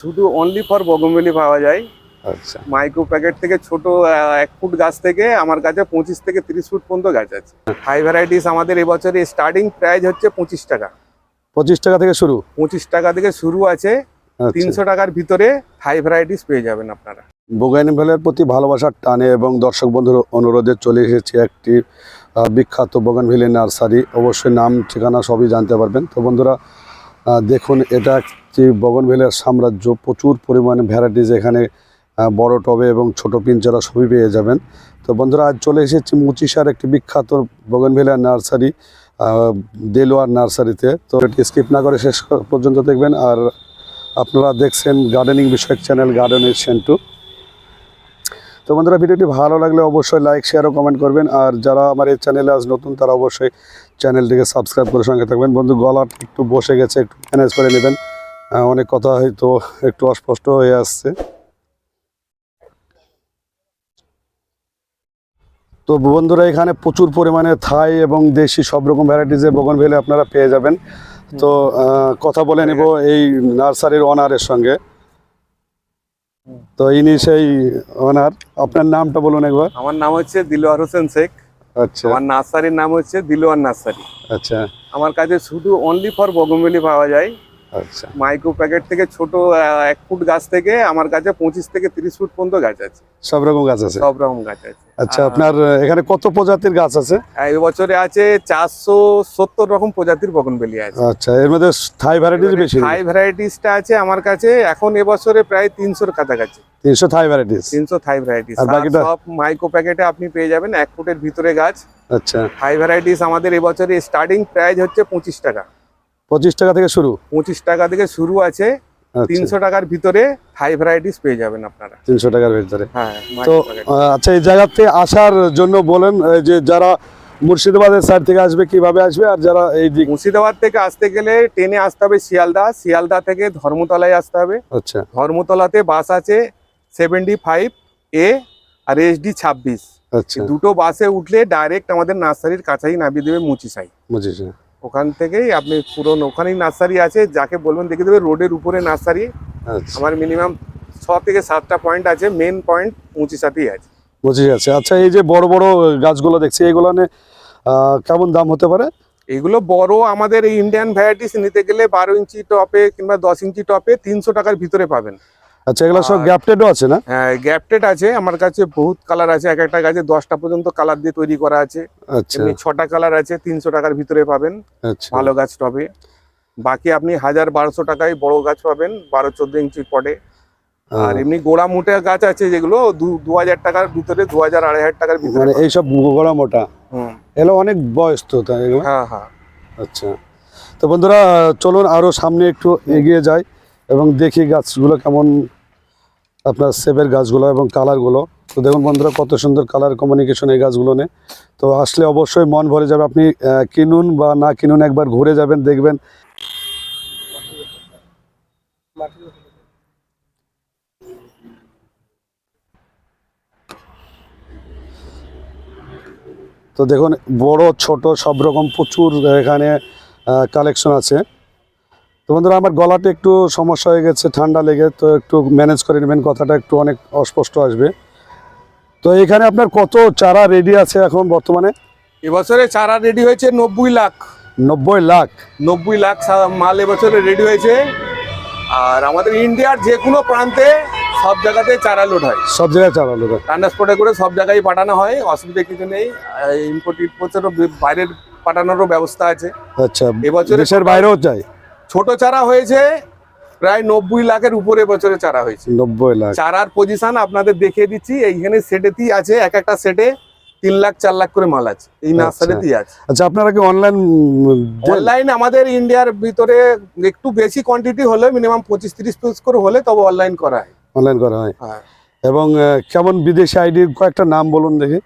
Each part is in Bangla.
শুধু অনলি ফর বগমবেলি পাওয়া যায়। আচ্ছা। মাইক্রো প্যাকেট থেকে ছোট এক ফুট গাছ থেকে আমার কাছে পঁচিশ থেকে তিরিশ ফুট পর্যন্ত গাছ আছে। হাই ভ্যারাইটিস আমাদের এবছরে স্টার্টিং প্রাইস হচ্ছে পঁচিশ টাকা। পঁচিশ টাকা থেকে শুরু? পঁচিশ টাকা থেকে শুরু আছে। আচ্ছা। তিনশো টাকার ভিতরে হাই ভ্যারাইটিস পেয়ে যাবেন আপনারা। বোগাইন ভেলের প্রতি ভালোবাসার টানে এবং দর্শক বন্ধুর অনুরোধে চলে এসেছি একটি বিখ্যাত বোগানভিলি নার্সারি। অবশ্যই নাম ঠিকানা সবই জানতে পারবেন। তো বন্ধুরা দেখুন, এটা একটি বগনভিলের সাম্রাজ্য। প্রচুর পরিমাণে ভ্যারাইটিস এখানে বড় টবে এবং ছোট পিঞ্চারা সবই পেয়ে যাবেন। তো বন্ধুরা, আজ চলে এসেছি মুচিসার একটি বিখ্যাত বগনভিলিয়া নার্সারি দেলোয়ার নার্সারিতে। তো এটি স্কিপ না করে শেষ পর্যন্ত দেখবেন, আর আপনারা দেখছেন গার্ডেনিং বিষয়ক চ্যানেল, গার্ডেনের সেন্টু। তো বন্ধুরা, ভিডিওটি ভালো লাগলে অবশ্যই লাইক শেয়ার ও কমেন্ট করবেন। আর যারা আমার এই চ্যানেলে আজ নতুন, তারা অবশ্যই চ্যানেলটিকে সাবস্ক্রাইব করে সঙ্গে থাকবেন। বন্ধু, গলা একটু বসে গেছে, একটু ম্যানেজ করে নেবেন। অনেক কথা হয়তো একটু অস্পষ্ট হয়ে আসছে। তো বন্ধুরা, এখানে প্রচুর পরিমাণে থাই এবং দেশি সব রকম ভ্যারাইটিসের বগনভেলে আপনারা পেয়ে যাবেন। তো কথা বলে নেব এই নার্সারির অনারের সঙ্গে। তো ইনি সেই ওনার। আপনার নামটা বলুন একবার। আমার নাম হচ্ছে দিলোয়ার হোসেন শেখ। আচ্ছা। আমার নার্সারির নাম হচ্ছে দিলোয়ার নার্সারি। আচ্ছা। আমার কাছে শুধু অনলি ফর বগমবেলি পাওয়া যায়। আচ্ছা। মাইক্রো প্যাকেট থেকে ছোট এক ফুট গাছ থেকে আমার কাছে পঁচিশ থেকে তিরিশ ফুট পর্যন্ত গাছ আছে। সব রকম গাছ আছে। সব রকম গাছ আছে। আচ্ছা আপনার এখানে কত প্রজাতির গাছ আছে? এই বছরে আছে চারশো সত্তর রকম প্রজাতির বগনবেলি আছে। আচ্ছা এর মধ্যে থাই ভ্যারাইটিস বেশি হাই ভ্যারাইটিসটা আছে আমার কাছে এখন এবছরে প্রায় তিনশোর কাছাকাছি। তিনশো থাই ভ্যারাইটিস তিনশো থাই ভ্যারাইটিস আর বাকিটা? সব মাইক্রো প্যাকেটে আপনি পেয়ে যাবেন এক ফুটের ভিতরে গাছ। আচ্ছা। থাই ভ্যারাইটিস আমাদের এবছরে স্টার্টিং প্রাইস হচ্ছে পঁচিশ টাকা। পঁচিশ টাকা থেকে শুরু? পঁচিশ টাকা থেকে শুরু আছে। তিনশো টাকার ভিতরে হাই ভ্যারাইটিস পেয়ে যাবেন আপনারা। তিনশো টাকার ভিতরে। হ্যাঁ তো আচ্ছা এই জায়গাতে আসার জন্য বলেন যে যারা মুর্শিদাবাদের সাইড থেকে আসবে কীভাবে আসবে আর যারা এই দিক মুর্শিদাবাদ থেকে আসতে গেলে ট্রেনে আসতে হবে শিয়ালদা। শিয়ালদা থেকে ধর্মতলায় আসতে হবে। আচ্ছা। ধর্মতলাতে বাস আছে seventy five A R S D ছাব্বিশ। আচ্ছা। দুটো বাসে উঠলে ডাইরেক্ট আমাদের নার্সারির কাছেই নামিয়ে দেবে মুচিসাই বুঝেছি ওখান থেকেই আপনি পুরো ওখানেই নার্সারি আছে যাকে বলবেন দেখে দেবে রোডের উপরে নার্সারি। আচ্ছা। আমার মিনিমাম ছ থেকে সাতটা পয়েন্ট আছে মেন পয়েন্ট মুচিসাতেই আছে। বুঝে যাচ্ছে আচ্ছা এই যে বড় বড় গাছগুলো দেখছি এগুলো কেমন দাম হতে পারে? এগুলো বড় আমাদের এই ইন্ডিয়ান ভ্যারাইটিস নিতে গেলে বারো ইঞ্চি টপে কিংবা দশ ইঞ্চি টপে তিনশো টাকার ভিতরে পাবেন। আচ্ছা এগুলো সব গ্যাপটেডও আছে না? হ্যাঁ গ্যাপটেড আছে আমার কাছে বহুত কালার আছে এক একটা গাছে দশটা পর্যন্ত কালার দিয়ে তৈরি করা আছে। আচ্ছা। এমনি ছটা কালার আছে তিনশো টাকার ভিতরে পাবেন। আচ্ছা। ভালো গাছ টবে বাকি আপনি হাজার বারোশো টাকায় বড় গাছ পাবেন বারো চোদ্দ ইঞ্চি পটে। আর এমনি গোড়া মুটে গাছ আছে যেগুলো দু হাজার টাকার ভিতরে দু হাজার আড়াই হাজার টাকার ভিতরে মানে এইসব গোড়া মোটা? এগুলো অনেক বয়স তো তাই হ্যাঁ হ্যাঁ। আচ্ছা। তো বন্ধুরা চলুন আরও সামনে একটু এগিয়ে যাই। এবং দেখি গাছগুলো কেমন আপনার সেবের গাছগুলো এবং কালারগুলো তো দেখুন বন্ধুরা, কত সুন্দর কালার কমিউনিকেশন এই গাছগুলো নিয়ে। তো আসলে অবশ্যই মন ভরে যাবে আপনি কিনুন বা না কিনুন, একবার ঘুরে যাবেন, দেখবেন। তো দেখুন, বড়, ছোট সব রকম প্রচুর এখানে কালেকশন আছে। তো বন্ধুরা আমার গলাটা একটু সমস্যা হয়ে গেছে ঠান্ডা লেগে তো একটু ম্যানেজ করে নেবেন কথাটা একটু অনেক অস্পষ্ট আসবে। তো এখানে আপনার কত চারা রেডি আছে এখন বর্তমানে? এবছরে চারা রেডি হয়েছে নব্বই লাখ। নব্বই লাখ? নব্বই লাখ মাল এবছরে রেডি হয়েছে। আর আমাদের ইন্ডিয়ার যে কোনো প্রান্তে সব জায়গাতে চারা লোড হয়। সব জায়গায় চারা লোক ট্রান্সপোর্টে করে সব জায়গায় পাঠানো হয় অসুবিধা কিছু নেই। ইম্পোর্ট ইম্পোর্টেরও বাইরের পাঠানোরও ব্যবস্থা আছে। আচ্ছা এবছরে দেশের বাইরেও চাই ছোট চারা হয়েছে প্রায় নব্বই লাখের উপরে বছরে চারা হয়েছে। নব্বই লাখ। চারার পজিশন আপনাদের দেখিয়ে দিচ্ছি এইখানে সেটেতেই আছে এক একটা সেটে তিন লাখ চার লাখ করে মাল আছে এই আচ্ছা। নার্সারিতেই আছে। আচ্ছা আপনারা কি অনলাইন অনলাইন আমাদের ইন্ডিয়ার ভিতরে একটু বেশি কোয়ান্টিটি হলে মিনিমাম পঁচিশ তিরিশ পিস করে হলে তবে অনলাইন করা হয়। অনলাইন করা হয়। হ্যাঁ। এবং কেমন বিদেশি আইডির কয়েকটা নাম বলুন দেখি।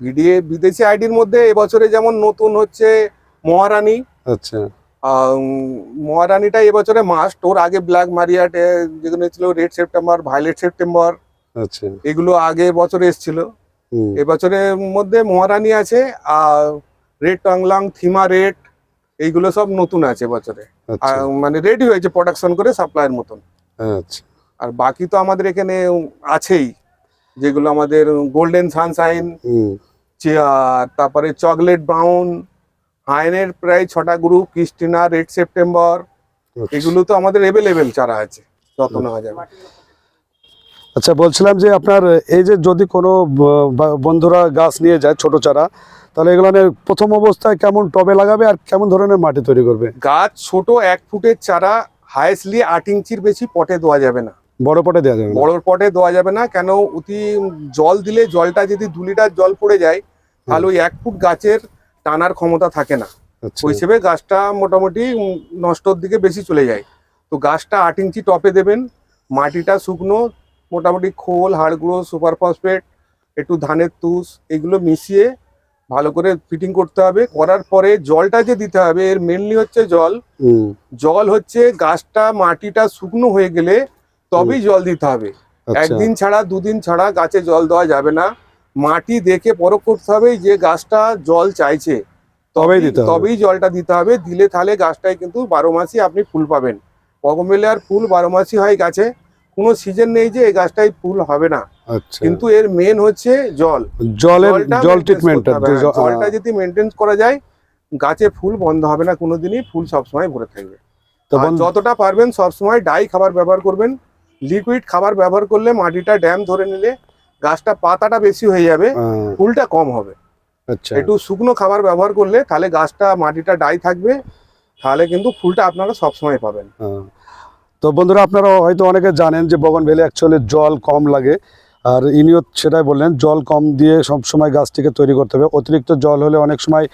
বিডিএ বিদেশি আইডির মধ্যে এবছরে যেমন নতুন হচ্ছে মহারানী আচ্ছা। মহারানীটা এবছরে মাস্ট ওর আগে ব্ল্যাক মারিয়াট যেগুলো ছিল রেড সেপ্টেম্বর ভাইলেট সেপ্টেম্বর আচ্ছা। এগুলো আগে বছরে এসেছিল। এবছরের মধ্যে মহারানী আছে আর রেড টংলাং থিমা রেড এইগুলো সব নতুন আছে বছরে আচ্ছা। মানে রেডি হয়েছে প্রোডাকশন করে সাপ্লাইয়ের মতন। আচ্ছা। আর বাকি তো আমাদের এখানে আছেই যেগুলো আমাদের গোল্ডেন সানশাইন চেয়ার তারপরে চকলেট ব্রাউন হাইনের প্রায় ছটা গ্রুপ ক্রিস্টিনা রেড সেপ্টেম্বর আচ্ছা। এগুলো তো আমাদের এভেলেবেল চারা আছে যত নেওয়া যাবে আচ্ছা বলছিলাম যে আপনার এই যে যদি কোনো বন্ধুরা গাছ নিয়ে যায় ছোট চারা তাহলে এগুলো প্রথম অবস্থায় কেমন টবে লাগাবে আর কেমন ধরনের মাটি তৈরি করবে? গাছ ছোট এক ফুটের চারা হায়েস্টলি আট ইঞ্চির বেশি পটে দেওয়া যাবে না। বড় পটে দেওয়া যাবে বড় পটে দেওয়া যাবে না কেন অতি জল দিলে জলটা যদি দু লিটার জল পড়ে যায় তাহলে ওই এক ফুট গাছের টানার ক্ষমতা থাকে না। আচ্ছা। ওই হিসেবে গাছটা মোটামুটি নষ্টর দিকে বেশি চলে যায়। তো গাছটা আট ইঞ্চি টপে দেবেন মাটিটা শুকনো মোটামুটি খোল হাড়গুঁড়ো সুপার ফসফেট একটু ধানের তুষ এগুলো মিশিয়ে ভালো করে ফিটিং করতে হবে। করার পরে জলটা যে দিতে হবে এর মেনলি হচ্ছে জল। জল হচ্ছে গাছটা মাটিটা শুকনো হয়ে গেলে তবেই জল দিতে হবে। আচ্ছা। একদিন ছাড়া দুদিন ছাড়া গাছে জল দেওয়া যাবে না। মাটি দেখে পরখ করতে হবে যে গাছটা জল চাইছে। তবেই দিতে তবেই জলটা দিতে হবে। দিলে তাহলে গাছটায় কিন্তু বারো মাসই আপনি ফুল পাবেন। বগমেলিয়ার ফুল বারো মাসই হয় গাছে। কোনো সিজন নেই যে এই গাছটায় ফুল হবে না। আচ্ছা। কিন্তু এর মেন হচ্ছে জল। জলের জল ট্রিটমেন্ট জলটা যদি মেনটেন করা যায় গাছে ফুল বন্ধ হবে না কোনোদিনই ফুল সবসময় ভরে থাকবে। যতটা পারবেন সবসময় ডাই খাবার ব্যবহার করবেন। লিকুইড খাবার ব্যবহার করলে মাটিটা ড্যাম ধরে নিলে গাছটা পাতাটা বেশি হয়ে যাবে ফুলটা কম হবে। আচ্ছা। একটু শুকনো খাবার ব্যবহার করলে তাহলে গাছটা মাটিটা ডাই থাকবে তাহলে কিন্তু ফুলটা আপনারা সবসময় পাবেন। তো বন্ধুরা আপনারা হয়তো অনেকে জানেন যে বগন ভেলে অ্যাকচুয়ালি জল কম লাগে। আর ইনিও সেটাই বললেন জল কম দিয়ে সব সময় গাছটিকে তৈরি করতে হবে। অতিরিক্ত জল হলে অনেক সময়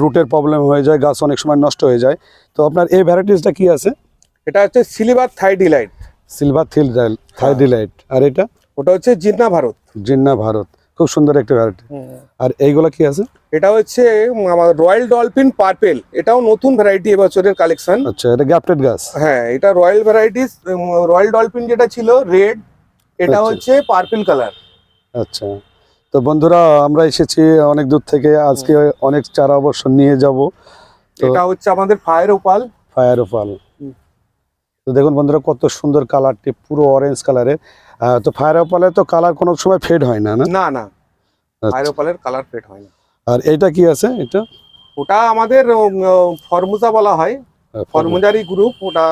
রুটের প্রবলেম হয়ে যায় গাছ অনেক সময় নষ্ট হয়ে যায়। তো আপনার এই ভ্যারাইটিসটা কি আছে? এটা হচ্ছে সিলিভার থাইডিলাইট সিলভার থিল থাইডিলাইট আর এটা? ওটা হচ্ছে জিন্না ভারত জিন্না ভারত। খুব সুন্দর একটা ভ্যারাইটি আর এইগুলো কি আছে? এটা হচ্ছে আমার রয়্যাল ডলফিন পার্পেল এটাও নতুন ভ্যারাইটি এবছরের কালেকশন আচ্ছা এটা গ্যাপটেড গাছ হ্যাঁ এটা রয়্যাল ভ্যারাইটিস রয়্যাল ডলফিন যেটা ছিল রেড এটা আচ্ছা। হচ্ছে পার্পল কালার আচ্ছা। তো বন্ধুরা আমরা এসেছি অনেক দূর থেকে। আজকে অনেক চারা অবশ্য নিয়ে যাব। এটা হচ্ছে আমাদের ফায়ার ওপাল ফায়ার ওপাল তো দেখুন বন্ধুরা কত সুন্দর কালারটি পুরো অরেঞ্জ কালারের তো ফায়ার ওপালে তো কালার কোনো সময় ফেড হয় না না? না ফায়ার। ওপালের কালার ফেড হয় না। আর এইটা কি আছে এটা? ওটা আমাদের ফরমুজা বলা হয়। ফরমুজারি গ্রুপ ওটা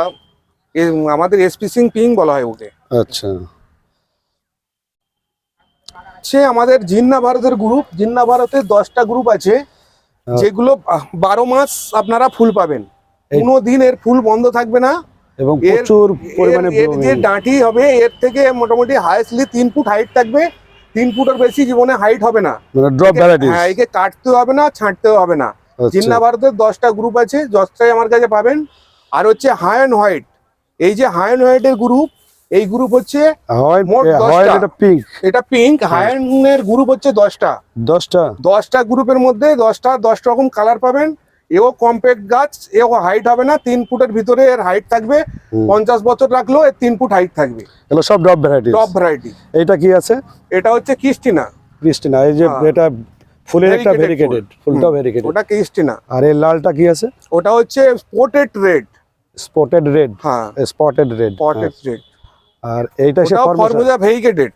আমাদের এসপিসিং পিং বলা হয় ওকে আচ্ছা। সে আমাদের জিন্না ভারতের গ্রুপ জিন্না ভারতের দশটা গ্রুপ আছে যেগুলো বারো মাস আপনারা ফুল পাবেন। কোনো দিন এর ফুল বন্ধ থাকবে না। এবং প্রচুর পরিমাণে এর- যে ডাঁটি হবে এর থেকে মোটামুটি হাইয়েস্টলি তিন ফুট হাইট থাকবে। তিন ফুটের বেশি জীবনে হাইট হবে না। মানে ড্রপ ভ্যারাইটিস হ্যাঁ একে কাটতে হবে না ছাঁটতেও হবে না। জিন্না ভারতের দশটা গ্রুপ আছে দশটাই আমার কাছে পাবেন। আর হচ্ছে হায়ন হোয়াইট এই যে হায়ন হোয়াইটের গ্রুপ এই গ্রুপ হচ্ছে দশটা। পিঙ্ক এটা পিঙ্ক হায়নের গ্রুপ হচ্ছে দশটা। দশটা? দশটা গ্রুপের মধ্যে দশটা দশ রকম কালার পাবেন। এও কম্প্যাক্ট গাছ এও হাইট হবে না তিন ফুটের ভিতরে এর হাইট থাকবে পঞ্চাশ বছর রাখলেও এর তিন ফুট হাইট থাকবে। এগুলো সব ড্রপ ভ্যারাইটিস টপ ভ্যারাইটি এটা কি আছে? এটা হচ্ছে কিস্টিনা ক্রিস্টিনা এই যে হ্যাঁ। এটা ফুলের একটা ভেরিকেটেড ফুলটা ভেরিকেটেড ওটা কিস্টিনা আর এই লালটা কি আছে? ওটা হচ্ছে স্পোর্টেড রেড স্পটেড রেড হ্যাঁ। স্পটেড রেড স্পটেড রেড আর এইটা সে ফর্মুলা ভেরিকেটেড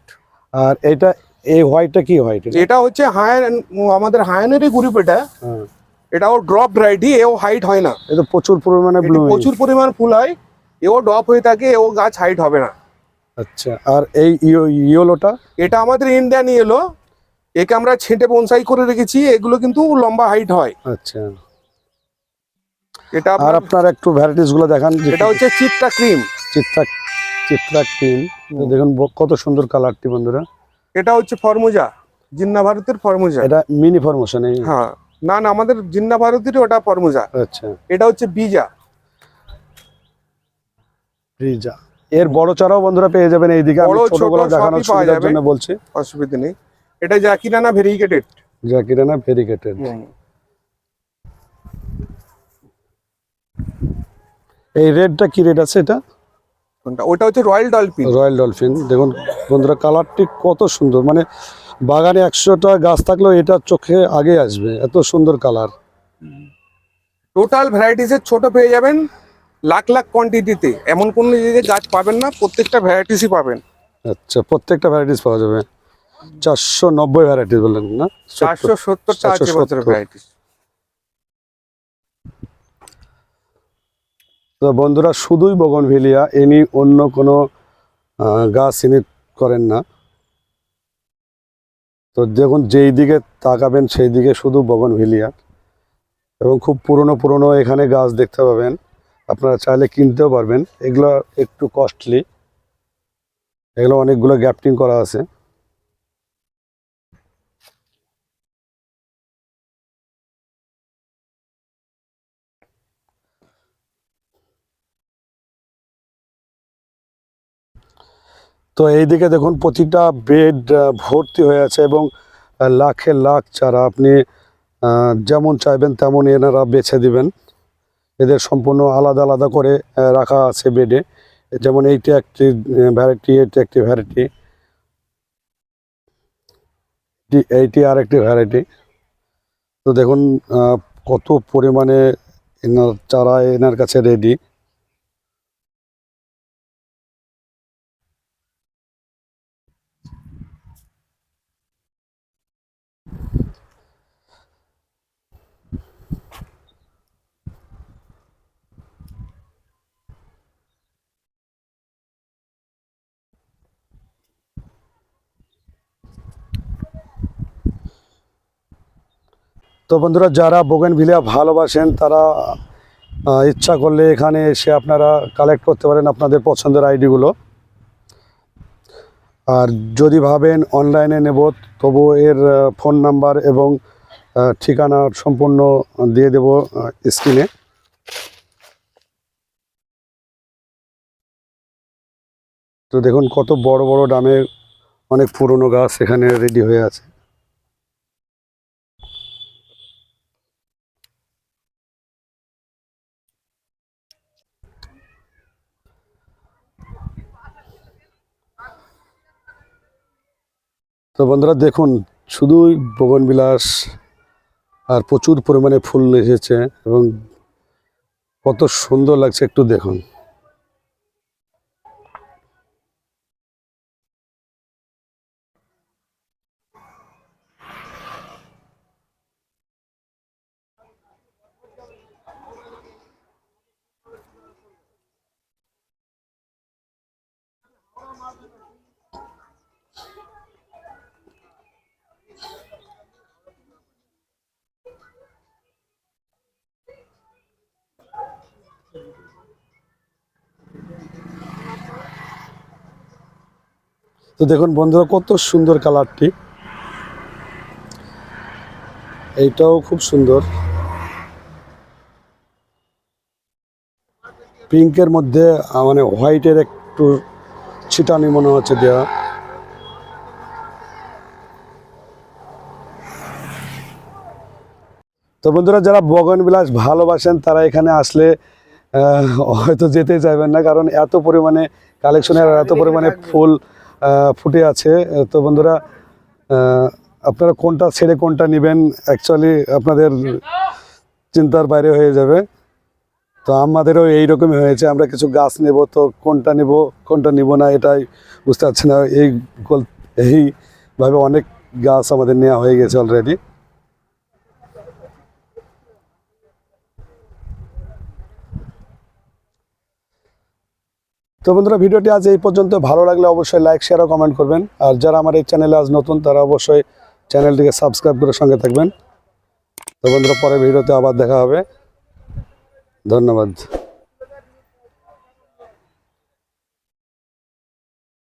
আর এইটা এই হোয়াইটটা কি হোয়াইট এটা? হচ্ছে হায়ান আমাদের হায়ানেরই গ্রুপ এটা এটাও ড্রপ ভ্যারাইটি এও হাইট হয় না। এটা প্রচুর পরিমাণে প্রচুর পরিমাণ ফুল হয় এও ড্রপ হয়ে থাকে এও গাছ হাইট হবে না। আচ্ছা আর এই ইয়েলোটা? এটা আমাদের ইন্ডিয়ান ইয়েলো একে আমরা ছেঁটে বনসাই করে রেখেছি এগুলো কিন্তু লম্বা হাইট হয়। আচ্ছা। এটা আর আপনার- একটু ভ্যারাইটিসগুলো দেখান এটা হচ্ছে চিত্রা ক্রিম চিত্রা চিত্রা ক্রিম দেখুন কত সুন্দর কালারটি বন্ধুরা। এটা হচ্ছে ফরমুজা জিন্না ভারতের ফরমুজা। এটা মিনি ফরমেশন এই। হ্যাঁ। না না আমাদের জিন্না ভারতীর ওটা ফরমুজা আচ্ছা। এটা হচ্ছে বিজা। রিজা এর বড় চারাও বন্ধুরা পেয়ে যাবেন এইদিকে। আমি ছোটগুলো দেখানোর সুবিধার জন্য বলছি। অসুবিধা নেই। এটা জাকিরানা ভেরিকেটেড। জাকিরানা ভেরিকেটেড। এই রেডটা কি রেড আছে এটা? ওটা হচ্ছে রয়্যাল ডলফিন। Royal dolphin. দেখুন বন্ধুরা কালারটি কত সুন্দর। মানে বাগানে একশোটা গাছ থাকলেও এটা চোখে আগে আসবে। এত সুন্দর কালার। টোটাল ভ্যারাইটিসের ছোট পেয়ে যাবেন লাখ লাখ কোয়ান্টিটিতে এমন কোনো গাছ পাবেন না প্রত্যেকটা ভ্যারাইটিসই পাবেন। আচ্ছা প্রত্যেকটা ভ্যারাইটিস পাওয়া যাবে। চারশো নব্বই ভ্যারাইটিস বললেন না? চারশো সত্তরটা আছে 470 ভ্যারাইটিস তো বন্ধুরা, শুধুই বগনভিলিয়া এনি অন্য কোনো গাছ ইনি করেন না। তো দেখুন, যেই দিকে তাকাবেন সেই দিকে শুধু বগনভিলিয়া। এবং খুব পুরনো পুরনো এখানে গাছ দেখতে পাবেন। আপনারা চাইলে কিনতেও পারবেন। এগুলো একটু কস্টলি এগুলো অনেকগুলো গ্যাপটিং করা আছে। তো এইদিকে দেখুন, প্রতিটা বেড ভর্তি হয়ে আছে এবং লাখে লাখ চারা আপনি যেমন চাইবেন তেমন এনারা বেছে দিবেন। এদের সম্পূর্ণ আলাদা আলাদা করে রাখা আছে বেডে যেমন এইটা একটি ভ্যারাইটি এইটা একটি ভ্যারাইটি এইটি আর একটি ভ্যারাইটি তো দেখুন কত পরিমাণে এনার চারা এনার কাছে রেডি তো বন্ধুরা, যারা বোগেনভিলিয়া ভালোবাসেন, তারা ইচ্ছা করলে এখানে এসে আপনারা কালেক্ট করতে পারেন আপনাদের পছন্দের আইডিগুলো। আর যদি ভাবেন অনলাইনে নেব, তবু এর ফোন নাম্বার এবং ঠিকানা সম্পূর্ণ দিয়ে দেব স্ক্রিনে তো দেখুন, কত বড় বড় ডামে অনেক পুরনো গাছ এখানে রেডি হয়ে আছে। তো বন্ধুরা দেখুন, শুধুই বগনবিলাস আর প্রচুর পরিমাণে ফুল এসেছে এবং কত সুন্দর লাগছে একটু দেখুন। তো দেখুন বন্ধুরা, কত সুন্দর কালারটি। এইটাও খুব সুন্দর। পিঙ্কের মধ্যে মানে হোয়াইটের একটু ছিটানি মনে হচ্ছে দেওয়া তো বন্ধুরা, যারা বগন বিলাস ভালোবাসেন, তারা এখানে আসলে হয়তো যেতে চাইবেন না, কারণ এত পরিমাণে কালেকশনের এত পরিমাণে ফুল ফুটে আছে। তো বন্ধুরা আপনারা কোনটা ছেড়ে কোনটা নেবেন অ্যাকচুয়ালি আপনাদের চিন্তার বাইরে হয়ে যাবে। তো আমাদেরও এইরকমই হয়েছে, আমরা কিছু গাছ নেব, তো কোনটা নেব, কোনটা নিব না এটাই বুঝতে পারছি না। এই এইভাবে অনেক গাছ আমাদের নেওয়া হয়ে গেছে অলরেডি তো বন্ধুরা, ভিডিওটি আজ এই পর্যন্ত। ভালো লাগলে অবশ্যই লাইক শেয়ার ও কমেন্ট করবেন। আর যারা আমার এই চ্যানেলে আজ নতুন, তারা অবশ্যই চ্যানেলটিকে সাবস্ক্রাইব করে সঙ্গে থাকবেন। তো বন্ধুরা পরে ভিডিওতে আবার দেখা হবে। ধন্যবাদ।